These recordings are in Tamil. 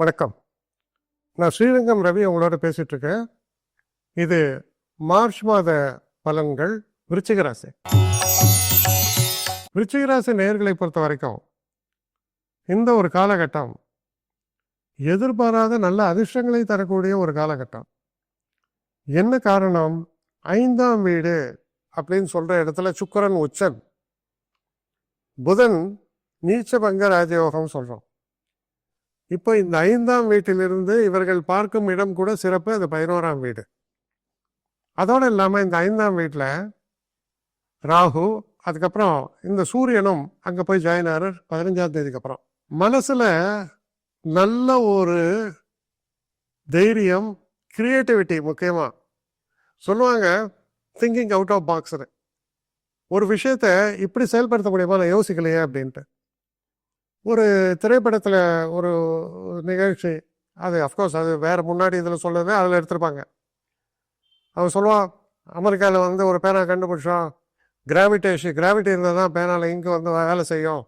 வணக்கம். நான் ஸ்ரீரங்கம் ரவி உங்களோட பேசிட்டு இருக்கேன். இது மார்ச் மாத பலன்கள் விருச்சிகராசி விருச்சிகராசி நேர்களை நேயர்களை பொறுத்த வரைக்கும் இந்த ஒரு காலகட்டம் எதிர்பாராத நல்ல அதிர்ஷ்டங்களை தரக்கூடிய ஒரு காலகட்டம். என்ன காரணம்? ஐந்தாம் வீடு அப்படின்னு சொல்ற இடத்துல சுக்கரன் உச்சன் புதன் நீச்சபங்க ராஜயோகம் சொல்றோம். இப்போ இந்த ஐந்தாம் வீட்டிலிருந்து இவர்கள் பார்க்கும் இடம் கூட சிறப்பு அது பதினோராம் வீடு. அதோடு இல்லாமல் இந்த ஐந்தாம் வீட்டில் ராகு அதுக்கப்புறம் இந்த சூரியனும் அங்கே போய் ஜாயின் ஆகிறார் பதினஞ்சாம் தேதிக்கு அப்புறம். மனசில் நல்ல ஒரு தைரியம் கிரியேட்டிவிட்டி முக்கியமாக சொல்லுவாங்க திங்கிங் அவுட் ஆஃப் பாக்ஸரு ஒரு விஷயத்த இப்படி செயல்படுத்த முடியுமா? நான் யோசிக்கலையே அப்படின்ட்டு. ஒரு திரைப்படத்தில் ஒரு நிகழ்ச்சி. அது அஃப்கோர்ஸ் அது வேறு முன்னாடி இதில் சொன்னது அதில் எடுத்திருப்பாங்க. அவன் சொல்லுவான் அமெரிக்காவில் வந்து ஒரு பேனா கண்டுபிடிச்சோம் கிராவிடேஷன் கிராவிட்டி இருந்தால் தான் பேனாவில் இங்கே வந்து வேலை செய்யும்.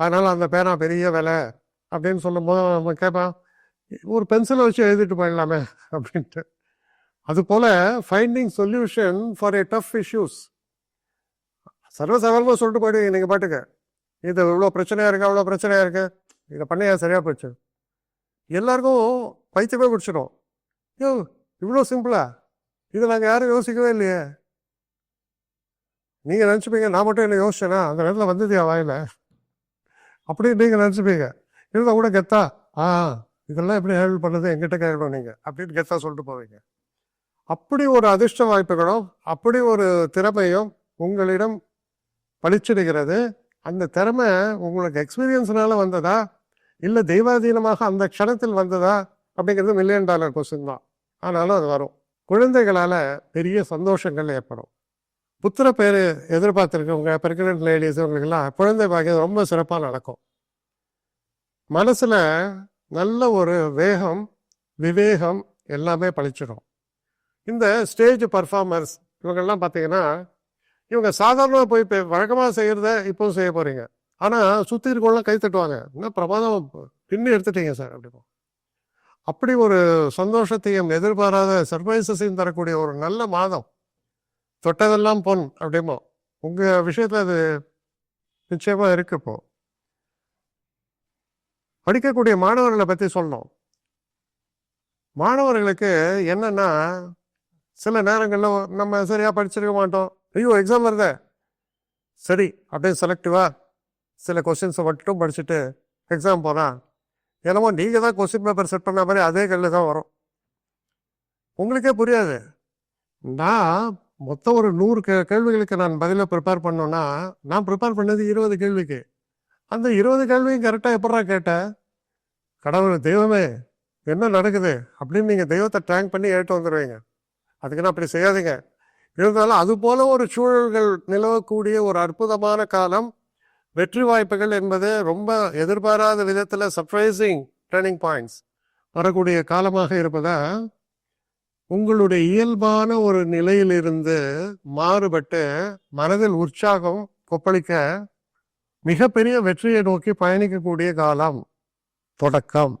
அதனால் அந்த பேனா பெரிய விலை. அப்படின்னு சொல்லும்போது நம்ம கேட்பான் ஒரு பென்சிலை வச்சு எழுதிட்டு போயிடலாமே. அப்படின்ட்டு. அதுபோல் finding solution for a tough issues சர்வசாதாரணமாக சொல்லிட்டு போயிடுவீங்க நீங்கள் பாட்டுக்கு. இது இவ்வளோ பிரச்சனையாக இருக்குது அவ்வளோ பிரச்சனையாக இருக்குது இதை பண்ணையா சரியாக போச்சு. எல்லாருக்கும் பைத்தியமே பிடிச்சிடும் யோ இவ்வளோ சிம்பிளா இதை நாங்கள் யாரும் யோசிக்கவே இல்லையே. நீங்கள் நினச்சிப்பீங்க நான் மட்டும் என்ன யோசிச்சேன்னா அந்த நேரத்தில் வந்தது வாயில். அப்படி நீங்கள் நினச்சிப்பீங்க. இருந்தால் கூட கெத்தா? ஆ இதெல்லாம் எப்படி ஹேண்டில் பண்ணது? எங்கிட்ட கேட்கணும் நீங்கள் அப்படின்னு கெத்தா சொல்லிட்டு போவீங்க. அப்படி ஒரு அதிர்ஷ்ட வாய்ப்புகளும் அப்படி ஒரு திறமையும் உங்களிடம் பளிச்சிடுகிறது. அந்த திறமை உங்களுக்கு எக்ஸ்பீரியன்ஸ்னால வந்ததா? இல்லை தெய்வாதீனமாக அந்த க்ஷணத்தில் வந்ததா? அப்படிங்கிறது மில்லியன் டாலர் கொஸ்டின் தான். ஆனாலும் அது வரும். குழந்தைகளால் பெரிய சந்தோஷங்கள் ஏற்படும். புத்திர பேர் எதிர்பார்த்துருக்கவங்க பிரெக்னென்ட் லேடிஸ் இவங்களுக்கெல்லாம் குழந்தை பாக்கியம் ரொம்ப சிறப்பாக நடக்கும். மனசில் நல்ல ஒரு வேகம் விவேகம் எல்லாமே பழிச்சிடும் இந்த ஸ்டேஜ் பர்ஃபார்மர்ஸ் இவங்கெல்லாம் பார்த்தீங்கன்னா இவங்க சாதாரணமாக போய் இப்போ வழக்கமாக செய்கிறத இப்போவும் செய்ய போகிறீங்க ஆனால் சுற்றி இருக்கவங்களாம் கை தட்டுவாங்க. இன்னும் பிரமாதம் பின்னு எடுத்துட்டீங்க சார் அப்படிப்போ அப்படி ஒரு சந்தோஷத்தையும் எதிர்பாராத சர்ப்ரைசஸையும் தரக்கூடிய ஒரு நல்ல மாதம். தொட்டதெல்லாம் பொன் அப்படிமோ உங்கள் விஷயத்தில் அது நிச்சயமாக இருக்கு இப்போ. படிக்கக்கூடிய மாணவர்களை பற்றி சொல்லணும். மாணவர்களுக்கு என்னன்னா சில நேரங்களில் நம்ம சரியாக படிச்சிருக்க மாட்டோம். ஐயோ எக்ஸாம் வருதே. சரி அப்படியே செலக்டிவா சில கொஸ்டின்ஸை மட்டும் படிச்சுட்டு எக்ஸாம் போனால் என்னமோ நீங்கள் தான் கொஸ்டின் பேப்பர் செட் பண்ண மாதிரி அதே கல்லு தான் வரும். உங்களுக்கே புரியாது. நான் மொத்தம் ஒரு நூறு கே கேள்விகளுக்கு நான் பதிலாக ப்ரிப்பேர் பண்ணோன்னா நான் ப்ரிப்பேர் பண்ணது இருபது கேள்விக்கு. அந்த இருபது கேள்வியும் கரெக்டாக எப்படா கேட்டேன் கடவுள் தெய்வமே என்ன நடக்குது? அப்படின்னு நீங்கள் தெய்வத்தை டேங்க் பண்ணி ஏட்டு வந்துடுவீங்க அதுக்குன்னு அப்படி செய்யாதீங்க. இருந்தாலும் அதுபோல ஒரு சூழல்கள் நிலவக்கூடிய ஒரு அற்புதமான காலம். வெற்றி வாய்ப்புகள் என்பது ரொம்ப எதிர்பாராத விதத்தில் சர்ப்ரைசிங் டேர்னிங் பாயிண்ட்ஸ் வரக்கூடிய காலமாக இருப்பதா? உங்களுடைய இயல்பான ஒரு நிலையிலிருந்து மாறுபட்டு மனதில் உற்சாகம் கொப்பளிக்க மிகப்பெரிய வெற்றியை நோக்கி பயணிக்கக்கூடிய காலம். தொடக்கம்.